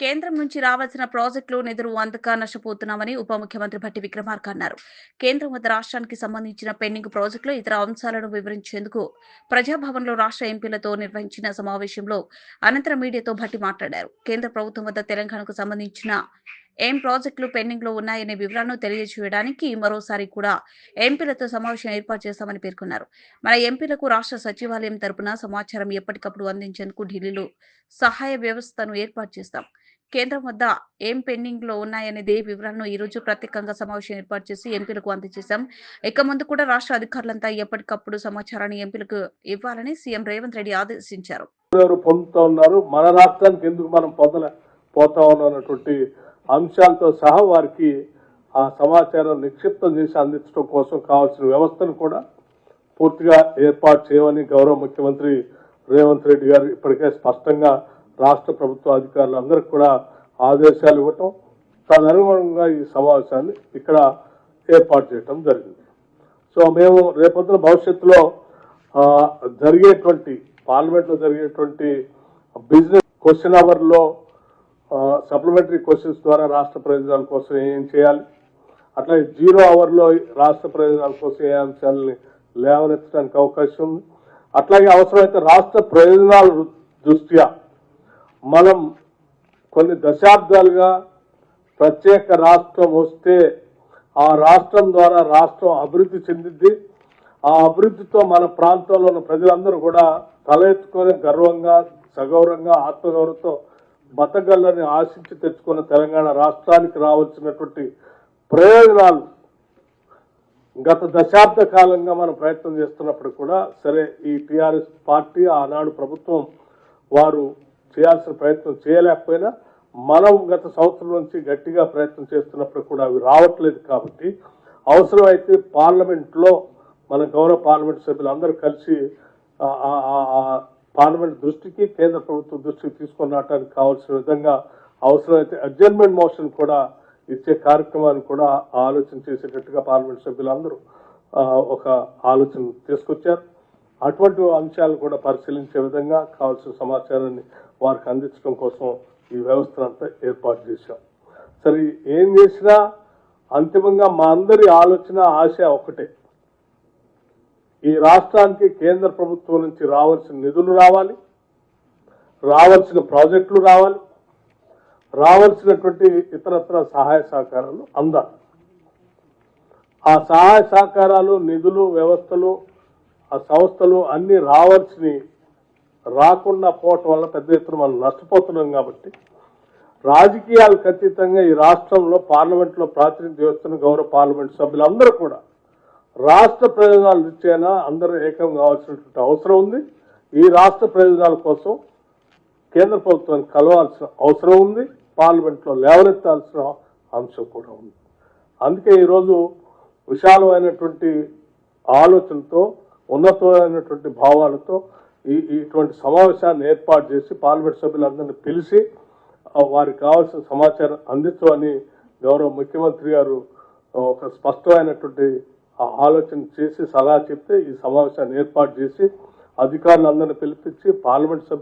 కేంద్రం నుంచి రావాల్సిన ప్రాజెక్టులు నిధులు అందక నష్టపోతున్నామని ఉప ముఖ్యమంత్రి భట్టి విక్రమార్క అన్నారు. కేంద్రం వద్ద రాష్ట్రానికి సంబంధించిన పెండింగ్ ప్రాజెక్టులు ఇతర అంశాలను వివరించేందుకు ప్రజాభవన్లో రాష్ట్ర ఎంపీలతో నిర్వహించిన సమావేశంలో అనంతరం మీడియాతో భట్టి మాట్లాడారు. కేంద్ర ప్రభుత్వం వద్ద తెలంగాణకు సంబంధించిన ఏం ప్రాజెక్టులు పెండింగ్లో ఉన్నాయనే వివరాలను తెలియజేయడానికి మరోసారి కూడా ఎంపీలతో సమావేశం ఏర్పాటు చేస్తామని పేర్కొన్నారు. మన ఎంపీలకు రాష్ట్ర సచివాలయం తరపున సమాచారం ఎప్పటికప్పుడు అందించేందుకు ఢిల్లీలో సహాయ వ్యవస్థను ఏర్పాటు చేస్తాం. కేంద్రం వద్ద ఏం పెండింగ్లో ఉన్నాయనేది వివరాలను ఈ రోజు ప్రత్యేకంగా సమావేశం ఏర్పాటు చేసి ఎంపీలకు అందజేశాం. ఇక ముందు కూడా రాష్ట్ర అధికారులంతా ఎప్పటికప్పుడు సమాచారాన్ని ఎంపీలకు ఇవ్వాలని సీఎం రేవంత్ రెడ్డి ఆదేశించారు. పొందుతా ఉన్నారు. మన రాష్ట్రానికి ఎందుకు మనం పొందలే పోతా ఉన్నటువంటి అంశాలతో సహా వారికి ఆ సమాచారం నిక్షిప్తం చేసి అందించడం కోసం కావాల్సిన వ్యవస్థను కూడా పూర్తిగా ఏర్పాటు చేయమని గౌరవ ముఖ్యమంత్రి రేవంత్ రెడ్డి గారు ఇప్పటికే స్పష్టంగా రాష్ట్ర ప్రభుత్వ అధికారులందరికీ కూడా ఆదేశాలు ఇవ్వటం తదనుగుణంగా ఈ సమావేశాన్ని ఇక్కడ ఏర్పాటు చేయటం జరిగింది. సో మేము రేపొద్దున భవిష్యత్తులో జరిగేటువంటి పార్లమెంట్లో జరిగేటువంటి బిజినెస్ క్వశ్చన్ అవర్లో సప్లిమెంటరీ క్వశ్చన్స్ ద్వారా రాష్ట్ర ప్రయోజనాల కోసం ఏం చేయాలి? అట్లా జీరో అవర్లో రాష్ట్ర ప్రయోజనాల కోసం ఏ అంశాలని లేవనెత్తడానికి అవకాశం ఉంది. అట్లాగే అవసరమైతే రాష్ట్ర ప్రయోజనాల దృష్ట్యా మనం కొన్ని దశాబ్దాలుగా ప్రత్యేక రాష్ట్రం వస్తే ఆ రాష్ట్రం ద్వారా రాష్ట్రం అభివృద్ధి చెందింది ఆ అభివృద్ధితో మన ప్రాంతంలో ఉన్న ప్రజలందరూ కూడా తలెత్తుకొని గర్వంగా సగౌరవంగా ఆత్మగౌరవంతో బతకగలని ఆశించి తెచ్చుకున్న తెలంగాణ రాష్ట్రానికి రావాల్సినటువంటి ప్రయోజనాలు గత దశాబ్ద కాలంగా మనం ప్రయత్నం చేస్తున్నప్పుడు కూడా సరే ఈ టీఆర్ఎస్ పార్టీ ఆనాడు ప్రభుత్వం వారు చేయాల్సిన ప్రయత్నం చేయలేకపోయినా మనం గత సంవత్సరం నుంచి గట్టిగా ప్రయత్నం చేస్తున్నప్పుడు కూడా అవి రావట్లేదు కాబట్టి అవసరమైతే పార్లమెంట్లో మన గౌరవ పార్లమెంట్ సభ్యులు అందరూ కలిసి పార్లమెంట్ దృష్టికి కేంద్ర ప్రభుత్వం దృష్టికి తీసుకొని కావాల్సిన విధంగా అవసరమైతే అడ్జర్మెంట్ మోషన్ కూడా ఇచ్చే కార్యక్రమాన్ని కూడా ఆలోచన చేసేటట్టుగా పార్లమెంట్ సభ్యులందరూ ఒక ఆలోచన తీసుకొచ్చారు. అటువంటి అంశాలు కూడా పరిశీలించే విధంగా కావాల్సిన సమాచారాన్ని వారికి అందించడం కోసం ఈ వ్యవస్థను అంతా ఏర్పాటు చేశాం. సరే ఏం చేసినా అంతిమంగా మా అందరి ఆలోచన ఆశ ఒకటే ఈ రాష్ట్రానికి కేంద్ర ప్రభుత్వం నుంచి రావాల్సిన నిధులు రావాలి రావాల్సిన ప్రాజెక్టులు రావాలి రావాల్సినటువంటి ఇతరత్ర సహాయ సహకారాలు అందాలి. ఆ సహాయ సహకారాలు నిధులు వ్యవస్థలు ఆ సంస్థలు అన్నీ రావాల్సినవి రాకుండా పోవటం వల్ల పెద్ద ఎత్తున మనం నష్టపోతున్నాం కాబట్టి రాజకీయాలు ఖచ్చితంగా ఈ రాష్ట్రంలో పార్లమెంట్లో ప్రాతినిధ్యం వస్తున్న గౌరవ పార్లమెంట్ సభ్యులందరూ కూడా రాష్ట్ర ప్రయోజనాలు ఇచ్చేనా అందరూ ఏకం కావాల్సినటువంటి అవసరం ఉంది. ఈ రాష్ట్ర ప్రయోజనాల కోసం కేంద్ర ప్రభుత్వాన్ని కలవాల్సిన అవసరం ఉంది. పార్లమెంట్లో లేవనెత్తాల్సిన అంశం కూడా ఉంది. అందుకే ఈరోజు విశాలమైనటువంటి ఆలోచనతో ఉన్నతమైనటువంటి భావాలతో ఈ ఇటువంటి సమావేశాన్ని ఏర్పాటు చేసి పార్లమెంట్ సభ్యులందరినీ పిలిచి వారికి కావాల్సిన సమాచారం అందించమని గౌరవ ముఖ్యమంత్రి గారు ఒక స్పష్టమైనటువంటి ఆలోచన చేసి సలహా చెప్తే ఈ సమావేశాన్ని ఏర్పాటు చేసి అధికారులందరినీ పిలిపించి పార్లమెంట్ సభ్యులు